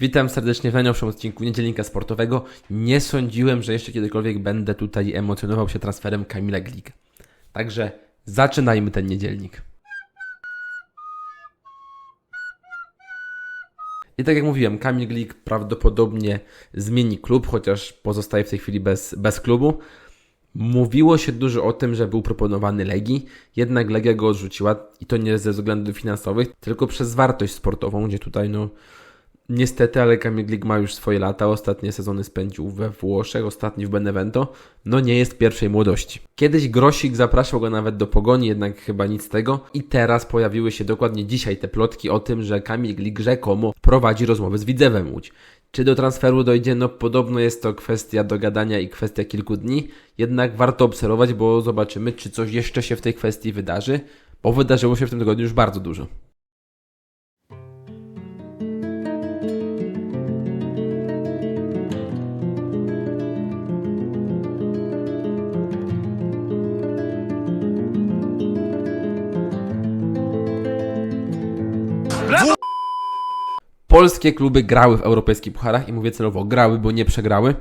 Witam serdecznie w najnowszym odcinku Niedzielnika Sportowego. Nie sądziłem, że jeszcze kiedykolwiek będę tutaj emocjonował się transferem Kamila Glika. Także zaczynajmy ten niedzielnik. I tak jak mówiłem, Kamil Glik prawdopodobnie zmieni klub, chociaż pozostaje w tej chwili bez, bez klubu. Mówiło się dużo o tym, że był proponowany Legii, jednak Legia go odrzuciła i to nie ze względów finansowych, tylko przez wartość sportową, gdzie tutaj no niestety, ale Kamil ma już swoje lata, ostatnie sezony spędził we Włoszech, ostatni w Benevento, no nie jest pierwszej młodości. Kiedyś Grosik zapraszał go nawet do Pogoni, jednak chyba nic z tego i teraz pojawiły się dokładnie dzisiaj te plotki o tym, że Kamil Glik rzekomo prowadzi rozmowy z Widzewem Łódź. Czy do transferu dojdzie? No podobno jest to kwestia dogadania i kwestia kilku dni, jednak warto obserwować, bo zobaczymy, czy coś jeszcze się w tej kwestii wydarzy, bo wydarzyło się w tym tygodniu już bardzo dużo. Polskie kluby grały w europejskich pucharach i mówię celowo grały, bo nie przegrały.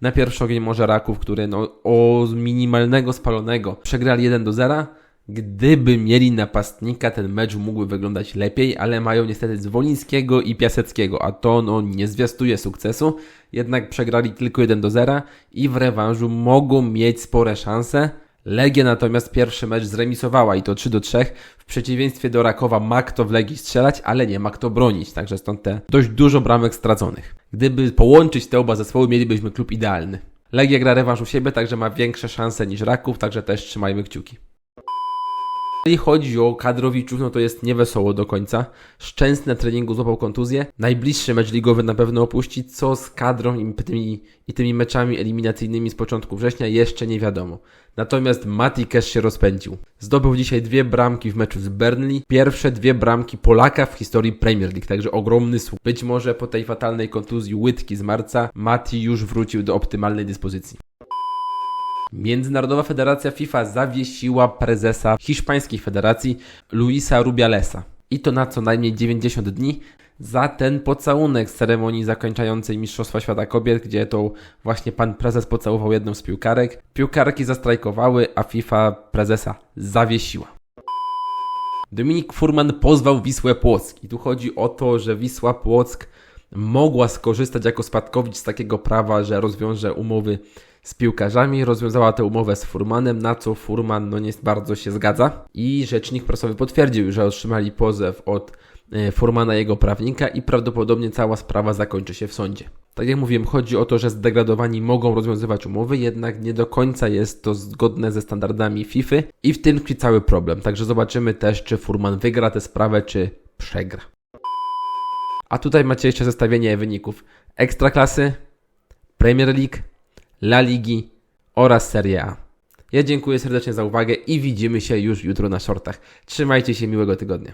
Na pierwszy ogień może Raków, który no, o minimalnego spalonego przegrali 1 do 0. Gdyby mieli napastnika, ten mecz mógłby wyglądać lepiej, ale mają niestety Zwolińskiego i Piaseckiego, a to no, nie zwiastuje sukcesu. Jednak przegrali tylko 1 do 0 i w rewanżu mogą mieć spore szanse. Legia natomiast pierwszy mecz zremisowała i to 3 do 3. W przeciwieństwie do Rakowa ma kto w Legii strzelać, ale nie ma kto bronić, także stąd te dość dużo bramek straconych. Gdyby połączyć te oba zespoły, mielibyśmy klub idealny. Legia gra rewanż u siebie, także ma większe szanse niż Raków, także też trzymajmy kciuki. Jeżeli chodzi o kadrowiczów, no to jest niewesoło do końca. Szczęsny na treningu złapał kontuzję. Najbliższy mecz ligowy na pewno opuści. Co z kadrą i tymi, i tymi meczami eliminacyjnymi z początku września jeszcze nie wiadomo. Natomiast Mati Cash się rozpędził. Zdobył dzisiaj dwie bramki w meczu z Burnley. Pierwsze dwie bramki Polaka w historii Premier League, także ogromny słup. Być może po tej fatalnej kontuzji łydki z marca Mati już wrócił do optymalnej dyspozycji. Międzynarodowa Federacja FIFA zawiesiła prezesa hiszpańskiej federacji Luisa Rubialesa. I to na co najmniej 90 dni za ten pocałunek z ceremonii zakończającej Mistrzostwa Świata Kobiet, gdzie to właśnie pan prezes pocałował jedną z piłkarek. Piłkarki zastrajkowały, a FIFA prezesa zawiesiła. Dominik Furman pozwał Wisłę Płock. I tu chodzi o to, że Wisła Płock mogła skorzystać jako spadkowicz z takiego prawa, że rozwiąże umowy z piłkarzami, rozwiązała tę umowę z Furmanem, na co Furman no nie bardzo się zgadza i rzecznik prasowy potwierdził, że otrzymali pozew od e, Furmana jego prawnika i prawdopodobnie cała sprawa zakończy się w sądzie. Tak jak mówiłem, chodzi o to, że zdegradowani mogą rozwiązywać umowy, jednak nie do końca jest to zgodne ze standardami FIFA i w tym tkwi cały problem. Także zobaczymy też, czy Furman wygra tę sprawę, czy przegra. A tutaj macie jeszcze zestawienie wyników Ekstraklasy, Premier League, La Ligi oraz Serie A. Ja dziękuję serdecznie za uwagę i widzimy się już jutro na shortach. Trzymajcie się, miłego tygodnia.